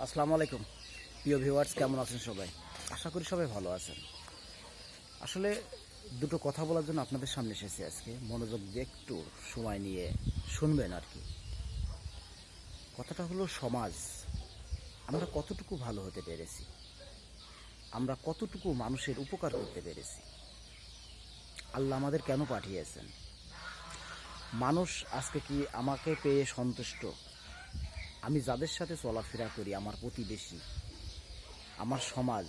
আসসালামু আলাইকুম। প্রিয় ভিউয়ার্স, কেমন আছেন সবাই? আশা করি সবাই ভালো আছেন। আসলে দুটো কথা বলার জন্য আপনাদের সামনে এসেছি আজকে। মনোযোগ দিয়ে একটু সময় নিয়ে শুনবেন আর কি। কথাটা হলো, সমাজ, আমরা কতটুকু ভালো হতে পেরেছি? আমরা কতটুকু মানুষের উপকার করতে পেরেছি? আল্লাহ আমাদের কেন পাঠিয়েছেন? মানুষ আজকে কি আমাকে পেয়ে সন্তুষ্ট? আমি যাদের সাথে চলাফেরা করি, আমার প্রতিবেশী, আমার সমাজ,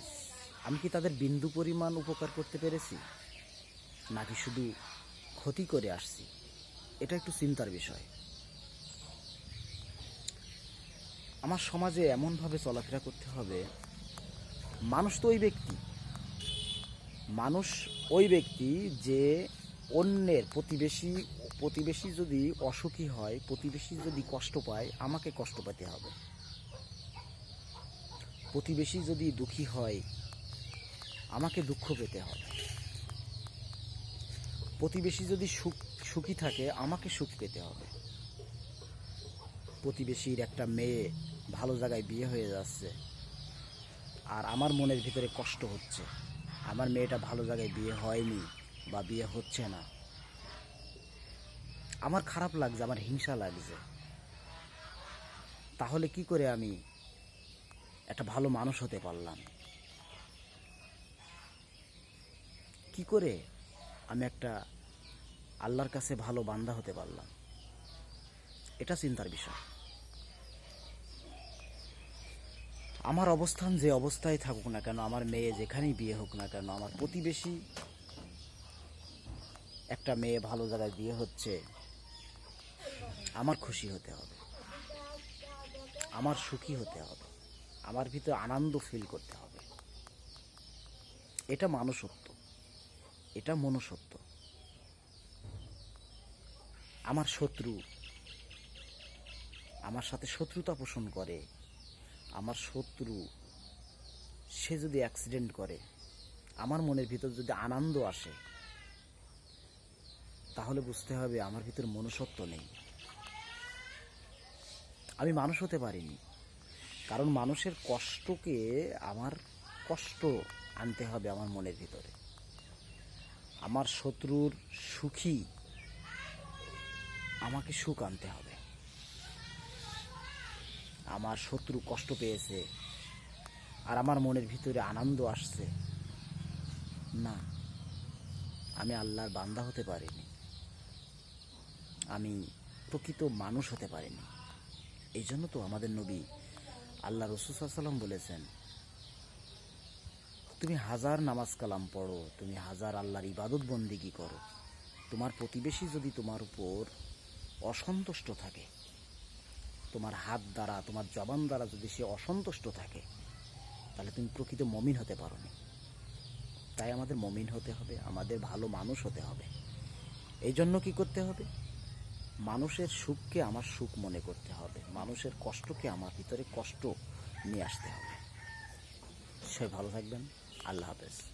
আমি কি তাদের বিন্দু পরিমাণ উপকার করতে পেরেছি? নাকি শুধু ক্ষতি করে আসছি? এটা একটু চিন্তার বিষয়। আমার সমাজে এমনভাবে চলাফেরা করতে হবে, মানুষ তো ওই ব্যক্তি। মানুষ ওই ব্যক্তি যে অন্যের প্রতিবেশী প্রতিবেশী যদি অসুখী হয়, প্রতিবেশী যদি কষ্ট পায়, আমাকে কষ্ট পেতে হবে। প্রতিবেশী যদি দুঃখী হয়, আমাকে দুঃখ পেতে হবে। প্রতিবেশী যদি সুখ, সুখী থাকে, আমাকে সুখ পেতে হবে। প্রতিবেশীর একটা মেয়ে ভালো জায়গায় বিয়ে হয়ে যাচ্ছে, আর আমার মনের ভিতরে কষ্ট হচ্ছে। আমার মেয়েটা ভালো জায়গায় বিয়ে হয়নি বা বিয়ে হচ্ছে না। আমার খারাপ লাগছে, আমার হিংসা লাগছে। তাহলে কি করে আমি একটা ভালো মানুষ হতে পারলাম? কি করে আমি একটা আল্লাহর কাছে ভালো বান্দা হতে পারলাম? এটা চিন্তার বিষয়। আমার অবস্থান যে অবস্থায় থাকুক না কেন, আমার মেয়ে যেখানেই বিয়ে হোক না কেন, আমার প্রতিবেশী একটা মেয়ে ভালো জায়গায় বিয়ে হচ্ছে আমার খুশি হতে হবে। আমার সুখী হতে হবে। আমার ভিতরে আনন্দ ফিল করতে হবে। এটা মানুষত্ব। এটা মনুষ্যত্ব। আমার শত্রু। আমার সাথে শত্রুতা পোষণ করে। আমার শত্রু, সে যদি অ্যাক্সিডেন্ট করে, আমার মনের ভিতর যদি আনন্দ আসে, তাহলে বুঝতে হবে আমার ভিতর মনুষ্যত্ব নেই। আমি মানুষ হতে পারিনি। কারণ মানুষের কষ্টকে আমার কষ্ট আনতে হবে আমার মনের ভিতরে। আমার শত্রুর সুখী আমাকে সুখ আনতে হবে। আমার শত্রু কষ্ট পেয়েছে আর আমার মনের ভিতরে আনন্দ আসছে। না, আমি আল্লাহর বান্দা হতে পারিনি। আমি প্রকৃত মানুষ হতে পারিনি। এই জন্য তো আমাদের নবী আল্লাহ রসুসাল্লাম বলেছেন, তুমি হাজার নামাজ কালাম পড়ো, তুমি হাজার আল্লাহর ইবাদত বন্দিগি করো। তোমার প্রতিবেশী যদি তোমার উপর অসন্তুষ্ট থাকে, তোমার হাত দ্বারা, তোমার জবান দ্বারা যদি সে অসন্তুষ্ট থাকে, তাহলে তুমি প্রকৃত মমিন হতে পারো না। তাই আমাদের মমিন হতে হবে, আমাদের ভালো মানুষ হতে হবে। এই জন্য কি করতে হবে? মানুষের সুখকে আমার সুখ মনে করতে হবে। মানুষের কষ্টকে আমার ভিতরে কষ্ট নিয়ে আসতে হবে। সবাই ভালো থাকবেন। আল্লাহ হাফেজ।